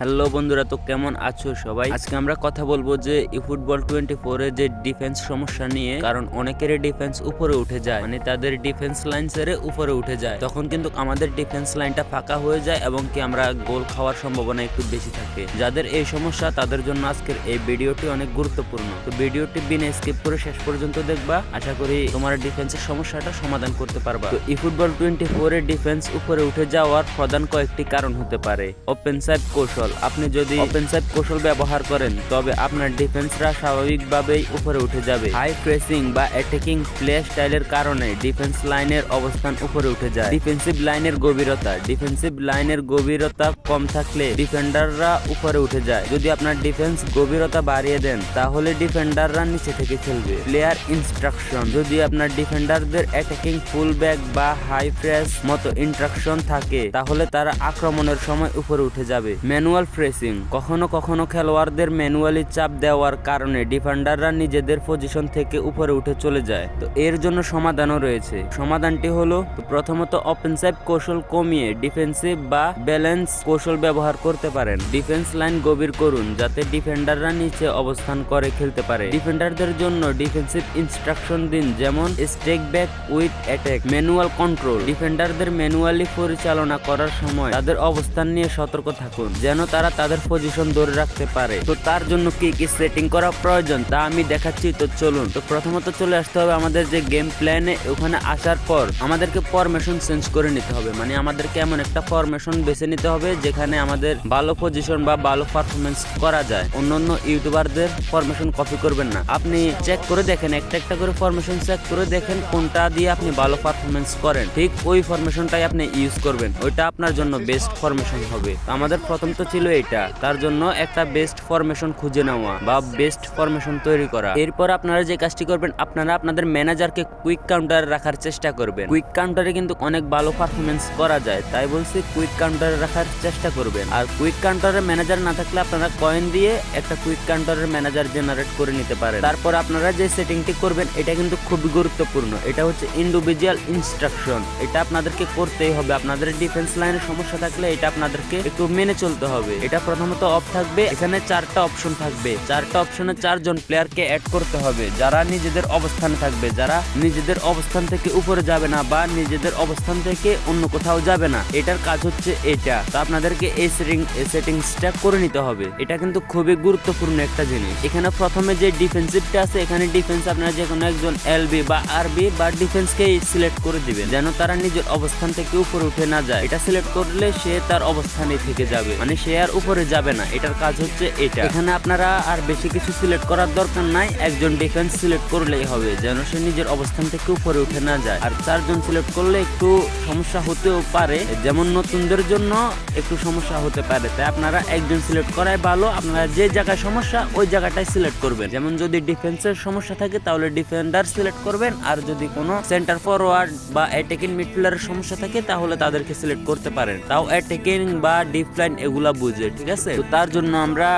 Hello বন্ধুরা, তো কেমন আছো সবাই? আজকে আমরা কথা বলব যে ফুটবল টোয়েন্টি ফোর যে ডিফেন্স সমস্যা নিয়ে, কারণ অনেকেরই ডিফেন্স উপরে উঠে যায় মানে তাদের ডিফেন্স লাইন ছেড়ে উপরে উঠে যায়। তখন কিন্তু আমাদের ডিফেন্স লাইনটা ফাঁকা হয়ে যায় এবং কি আমরা গোল খাওয়ার সম্ভাবনা একটু বেশি থাকে। যাদের এই সমস্যা, তাদের জন্য আজকের এই ভিডিওটি অনেক গুরুত্বপূর্ণ। তো ভিডিওটি বিনা স্কিপ করে শেষ পর্যন্ত দেখবা। আশা করি তোমার ডিফেন্সের সমস্যাটা সমাধান করতে পারবা। তো ফুটবল টোয়েন্টি ফোর এর ডিফেন্স উপরে উঠে যাওয়ার প্রধান কয়েকটি কারণ হতে পারে। ওপেন সাইড কৌশল। আপনি যদি ওপেন সাইড কৌশল ব্যবহার করেন, তবে আপনার ডিফেন্সরা স্বাভাবিকভাবেই উপরে উঠে যাবে। হাই প্রেসিং বা অ্যাটাকিং প্লে স্টাইলের কারণে ডিফেন্স লাইনের অবস্থান উপরে উঠে যায়। ডিফেন্সিভ লাইনের গভীরতা। ডিফেন্সিভ লাইনের গভীরতা কম থাকলে ডিফেন্ডাররা উপরে উঠে যায়। যদি আপনার ডিফেন্স গভীরতা বাড়িয়ে দেন, তাহলে ডিফেন্ডাররা নিচে থেকে খেলবে। প্লেয়ার ইনস্ট্রাকশন যদি আপনার ডিফেন্ডারদের অ্যাটাকিং ফুল ব্যাক বা হাই প্রেস মতো ইনস্ট্রাকশন থাকে, তাহলে তারা আক্রমণের সময় উপরে উঠে যাবে। ম্যানুয়াল ফ্রেসিং কখনো কখনো খেলোয়াড়দের ম্যানুয়ালি চাপ দেওয়ার কারণে ডিফেন্ডাররা নিজেদের পজিশন থেকে উপরে উঠে চলে যায়। তো এর জন্য সমাধানও রয়েছে। সমাধানটি হলো, প্রথমত অফেন্সিভ কৌশল কমিয়ে ডিফেন্সিভ বা ব্যালেন্স কৌশল ব্যবহার করতে পারেন। ডিফেন্স লাইন গভীর করুন, যাতে ডিফেন্ডাররা নিচে অবস্থান করে খেলতে পারে। ডিফেন্ডারদের জন্য ডিফেন্সিভ ইনস্ট্রাকশন দিন, যেমন stay back with attack manual control ডিফেন্ডারদের manually পরিচালনা করার সময় তাদের অবস্থান নিয়ে সতর্ক থাকুন, যেন তারা তাদের পজিশন ধরে রাখতে পারে। তো তার জন্য কি কি সেটিং করা প্রয়োজন তা আমি দেখাচ্ছি, তো চলুন। তো প্রথমত চলে আসতে হবে আমাদের যে গেম প্ল্যানে ওখানে আসার পর আমাদেরকে ফরমেশন চেঞ্জ করে নিতে হবে। মানে আমাদেরকে এমন একটা ফরমেশন বেছে নিতে হবে যেখানে আমাদের ভালো পজিশন বা ভালো পারফরমেন্স করা যায়। অন্যান্য ইউটিউবারদের ফরমেশন কপি করবেন না। আপনি চেক করে দেখেন, একটা একটা করে ফরমেশন চেক করে দেখেন কোনটা দিয়ে আপনি ভালো পারফরমেন্স করেন। ঠিক ওই ফরমেশনটাই আপনি ইউজ করবেন। ওইটা আপনার জন্য বেস্ট ফরমেশন হবে। আমাদের প্রথম তো ছিল এটা। তার জন্য একটা বেস্ট ফরমেশন খুঁজে নেওয়া বা বেস্ট ফরমেশন তৈরি করা। এরপর আপনারা যে কাজটি করবেন, আপনারা আপনাদের ম্যানেজারকে কুইক কাউন্টারে রাখার চেষ্টা করবেন। কুইক কাউন্টারে কিন্তু অনেক ভালো পারফরমেন্স করা যায়। তাই বলছি কুইক কাউন্টারে রাখার চেষ্টা করবেন। আর কুইক কাউন্টারের ম্যানেজার না থাকলে আপনারা কয়েন দিয়ে একটা কুইক কাউন্টারের ম্যানেজার জেনারেট করে নিতে পারেন। তারপর আপনারা যে সেটিংটি করবেন, এটা কিন্তু খুবই গুরুত্বপূর্ণ। এটা হচ্ছে ইন্ডিভিজুয়াল ইনস্ট্রাকশন এটা আপনাদেরকে করতেই হবে। আপনাদের ডিফেন্স লাইনের সমস্যা থাকলে এটা আপনাদেরকে একটু মেনে চলতে হবে। এটা প্রথমত অফ থাকবে, এখানে চারটা অপশন থাকবে। চারটা অপশনে চারজন প্লেয়ারকে অ্যাড করতে হবে, যারা নিজেদের অবস্থানে থাকবে, যারা নিজেদের অবস্থান থেকে উপরে যাবে না বা নিজেদের অবস্থান থেকে অন্য কোথাও যাবে না। এটার কাজ হচ্ছে এটা। তো আপনাদেরকে এই সেটিং সেটিংসটা করে নিতে হবে। এটা কিন্তু খুবই গুরুত্বপূর্ণ একটা জিনিস। এখানে প্রথমে যে ডিফেন্সিভটা আছে, এখানে ডিফেন্স আপনারা যে কোনো একজন এলবি বা আরবি বা ডিফেন্সকে সিলেক্ট করে দিবেন, যেন তারা নিজের অবস্থান থেকে উপরে উঠে না যায়। এটা সিলেক্ট করলে সে তার অবস্থানে থেকে যাবে। মানে সে আর উপরে যাবে না, এটার কাজ হচ্ছে এটা। এখানে আপনারা আর বেশি কিছু সিলেক্ট করার দরকার নাই, একজন ডিফেন্স সিলেক্ট করলেই হবে, যেন সে নিজের অবস্থান থেকে উপরে উঠে না যায়। আর চারজন সিলেক্ট করলে একটু সমস্যা হতেও পারে, যেমন নতুনদের জন্য একটু সমস্যা হতে পারে। তাই আপনারা একজন সিলেক্ট করাই ভালো, আপনারা যে জায়গায় সমস্যা, ওই জায়গাটাই সিলেক্ট করবেন। যেমন যদি ডিফেন্সের সমস্যা থাকে, তাহলে ডিফেন্ডার সিলেক্ট করবেন। আর যদি কোনো সেন্টার ফরওয়ার্ড বা অ্যাটাকিং মিডফিল্ডারের সমস্যা থাকে, তাহলে তাদেরকে সিলেক্ট করতে পারেন। তাও অ্যাটাকিং বা ডিপ লাইন এগুলা বুঝে, ঠিক আছে? তো তার জন্য আমরা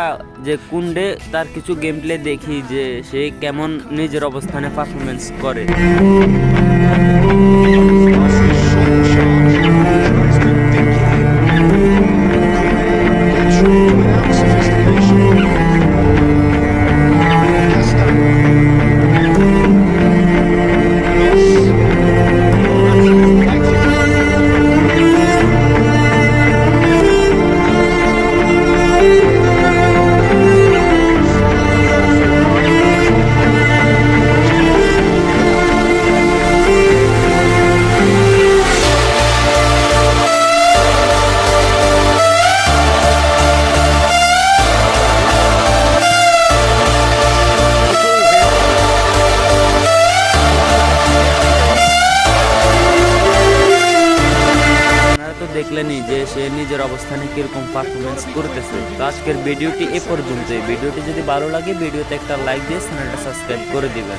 যে কুন্ডে তার কিছু গেম প্লে দেখি যে সে কেমন নিজের অবস্থানে পারফরমেন্স করে। দেখলেনই যে সে নিজের অবস্থানে কীরকম পারফরমেন্স করতেছে। তো আজকের ভিডিওটি এ পর্যন্তই। ভিডিওটি যদি ভালো লাগে, ভিডিওতে একটা লাইক দিয়ে চ্যানেলটা সাবস্ক্রাইব করে দিবেন।